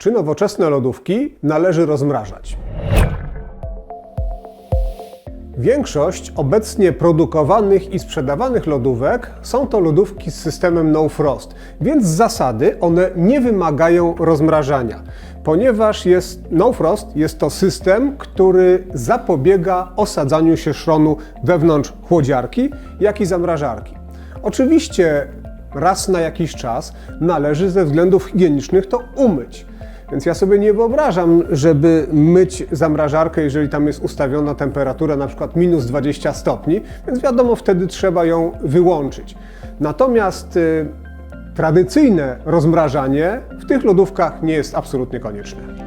Czy nowoczesne lodówki należy rozmrażać? Większość obecnie produkowanych i sprzedawanych lodówek są to lodówki z systemem No Frost, więc z zasady one nie wymagają rozmrażania, ponieważ jest No Frost jest to system, który zapobiega osadzaniu się szronu wewnątrz chłodziarki, jak i zamrażarki. Oczywiście raz na jakiś czas należy ze względów higienicznych to umyć. Więc ja sobie nie wyobrażam, żeby myć zamrażarkę, jeżeli tam jest ustawiona temperatura na przykład minus 20 stopni, więc wiadomo, wtedy trzeba ją wyłączyć. Natomiast y, tradycyjne rozmrażanie w tych lodówkach nie jest absolutnie konieczne.